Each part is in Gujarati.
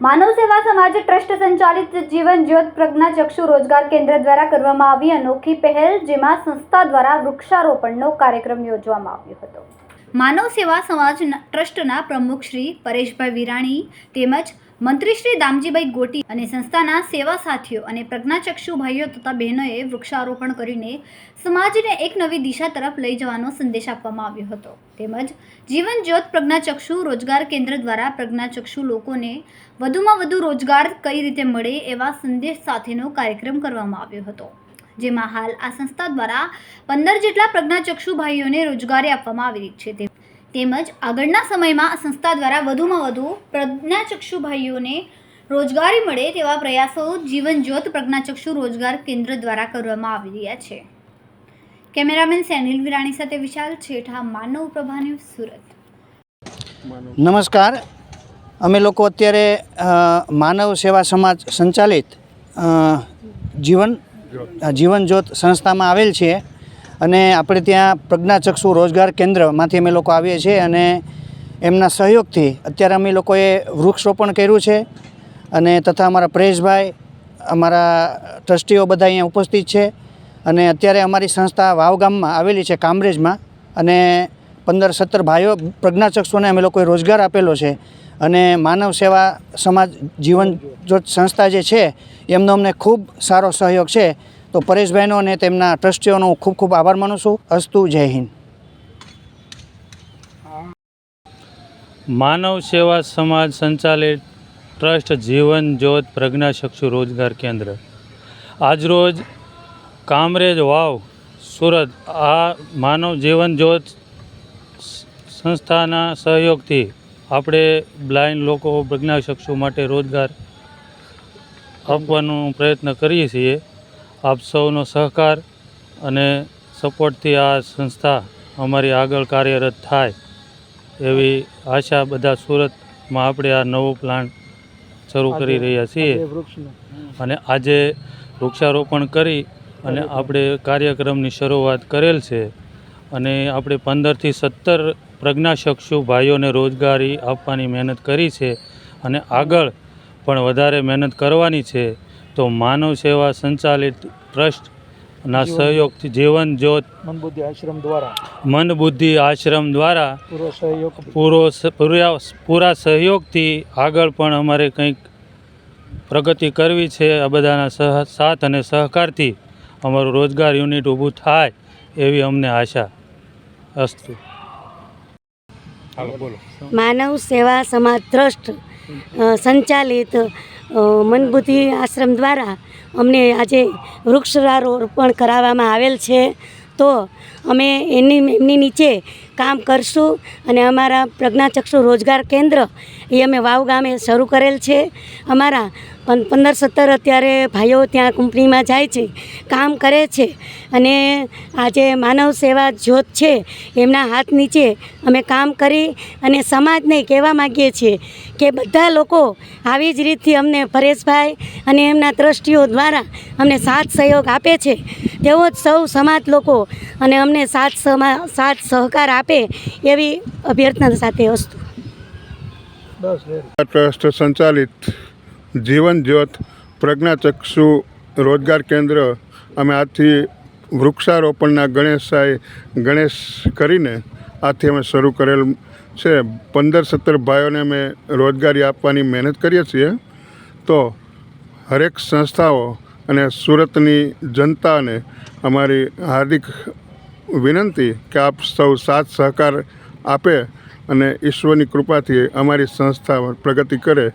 માનવ સેવા સમાજ ટ્રસ્ટ સંચાલિત જીવન જ્યોત પ્રજ્ઞાચક્ષુ રોજગાર કેન્દ્ર દ્વારા કરવામાં આવી અનોખી પહેલ જેમાં સંસ્થા દ્વારા વૃક્ષારોપણનો કાર્યક્રમ યોજવામાં આવ્યો હતો માનવ સેવા સમાજ ટ્રસ્ટના પ્રમુખ શ્રી પરેશભાઈ વિરાણી તેમજ મંત્રી શ્રી દામજીભાઈ ગોટી અને સંસ્થાના સેવા સાથીઓ અને પ્રજ્ઞાચક્ષુ ભાઈઓ તથા બહેનોએ વૃક્ષારોપણ કરીને સમાજને એક નવી દિશા તરફ લઈ જવાનો સંદેશ આપવામાં આવ્યો હતો. તેમજ જીવન જ્યોત પ્રજ્ઞાચક્ષુ રોજગાર કેન્દ્ર દ્વારા પ્રજ્ઞાચક્ષુ લોકોને વધુમાં વધુ રોજગાર કઈ રીતે મળે એવા સંદેશ સાથેનો કાર્યક્રમ કરવામાં આવ્યો હતો. જેમાં હાલ આ સંસ્થા દ્વારા પંદર જેટલા પ્રજ્ઞાચક્ષુ ભાઈઓને રોજગારી આપવામાં આવી રહી છે. તેમજ આગળના સમયમાં આ સંસ્થા દ્વારા વધુમાં વધુ પ્રજ્ઞાચક્ષુ ભાઈઓને રોજગારી મળે તેવા પ્રયાસો જીવન જ્યોત પ્રજ્ઞાચક્ષુ રોજગાર કેન્દ્ર દ્વારા કરવામાં આવી રહ્યા છે. કેમેરામેન સેનિલ વિરાણી સાથે વિશાલ છેઠા, માનવ પ્રભા ન્યૂઝ સુરત. નમસ્કાર. અમે લોકો અત્યારે માનવ સેવા સમાજ સંચાલિત જીવન જીવન જ્યોત સંસ્થામાં આવેલ છીએ અને આપણે ત્યાં પ્રજ્ઞાચક્ષુ રોજગાર કેન્દ્રમાંથી અમે લોકો આવીએ છીએ અને એમના સહયોગથી અત્યારે અમે લોકોએ વૃક્ષરોપણ કર્યું છે અને તથા અમારા પરેશભાઈ, અમારા ટ્રસ્ટીઓ બધા અહીંયા ઉપસ્થિત છે અને અત્યારે અમારી સંસ્થા વાવ ગામમાં આવેલી છે, કામરેજમાં અને પંદર સત્તર ભાઈઓ પ્રજ્ઞાચક્ષુને અમે લોકોએ રોજગાર આપેલો છે અને માનવ સેવા સમાજ જીવન સંસ્થા જે છે એમનો અમને ખૂબ સારો સહયોગ છે. તો પરેશભાઈનો અને તેમના ટ્રસ્ટીઓનો હું ખૂબ ખૂબ આભાર માનું છું. અસ્તુ, જય હિન્દ. માનવ સેવા સમાજ સંચાલિત ટ્રસ્ટ જીવન જ્યોત પ્રજ્ઞાચક્ષુ રોજગાર કેન્દ્ર. આજરોજ કામરેજ વાવ, સુરત, આ માનવ જીવન જ્યોત સંસ્થાના સહયોગથી આપણે બ્લાઇન્ડ લોકો પ્રજ્ઞાચક્ષુ માટે રોજગાર આપવાનો પ્રયત્ન કરીએ છીએ. આપ સૌનો સહકાર અને સપોર્ટથી આ સંસ્થા અમારી આગળ કાર્યરત થાય એવી આશા બધા સુરતમાં આપણે આ નવો પ્લાન્ટ શરૂ કરી રહ્યા છીએ. અને આજે વૃક્ષારોપણ કરી અને આપણે કાર્યક્રમની શરૂઆત કરેલ છે. અને આપણે પંદરથી સત્તર પ્રજ્ઞાશક્ષુ ભાઈઓને રોજગારી આપવાની મહેનત કરી છે. અને આગળ પણ વધારે મહેનત કરવાની છે તો માનવ સેવા સંચાલિત ટ્રસ્ટના સહયોગથી જીવન જ્યોત મનબુદ્ધિ આશ્રમ દ્વારા મન બુદ્ધિ આશ્રમ દ્વારા પૂરો સહયોગ પૂરો સહયોગથી આગળ પણ અમારે કંઈક પ્રગતિ કરવી છે આ બધાના સહ સાથ અને સહકારથી અમારું રોજગાર યુનિટ ઊભું થાય એવી અમને આશા અસ્તુ. માનવ સેવા સમાજ ટ્રસ્ટ સંચાલિત મનબુદ્ધિ આશ્રમ દ્વારા અમને આજે વૃક્ષારોપણ કરાવવામાં આવેલ છે. તો અમે એની, એમની નીચે કામ કરશું અને અમારા પ્રજ્ઞાચક્ષુ રોજગાર કેન્દ્ર એ અમે વાવ ગામે શરૂ કરેલ છે. અમારા પંદર, સત્તર અત્યારે ભાઈઓ ત્યાં કંપનીમાં જાય છે, કામ કરે છે અને આજે માનવ સેવા જ્યોત છે એમના હાથ નીચે અમે કામ કરી અને સમાજને કહેવા માગીએ છીએ કે બધા લોકો આવી જ રીતથી અમને પરેશભાઈ અને એમના ટ્રસ્ટીઓ દ્વારા અમને સાથ સહયોગ આપે છે. તેવો જ સૌ સમાજ લોકો અને અમને સાથ સમા સાથ સહકાર આપે એવી અભ્યર્થના સાથે વસ્તુ. ટ્રસ્ટ સંચાલિત જીવન જ્યોત પ્રજ્ઞાચક્ષુ રોજગાર કેન્દ્ર અમે આજથી વૃક્ષારોપણના ગણેશાય ગણેશ કરીને આથી અમે શરૂ કરેલ છે. પંદર સત્તર ભાઈઓને અમે રોજગારી આપવાની મહેનત કરીએ છીએ. તો હરેક સંસ્થાઓ અને સુરતની જનતાને અમારી હાર્દિક વિનંતી કે આપ સૌ સાથ સહકાર આપે અને ઈશ્વરની કૃપાથી અમારી સંસ્થા પ્રગતિ કરે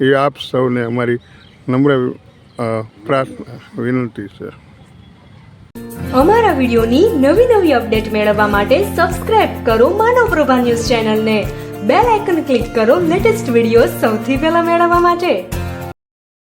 એ આપ સૌને અમારી નમ્ર પ્રાર્થના, વિનંતી છે. અમારા વિડિયોની નવી નવી અપડેટ મેળવવા માટે સબસ્ક્રાઇબ કરો માનવ પ્રભા ન્યૂઝ ચેનલને. બેલ આઇકન ક્લિક કરો લેટેસ્ટ વીડિયો સૌથી પહેલા મેળવવા માટે.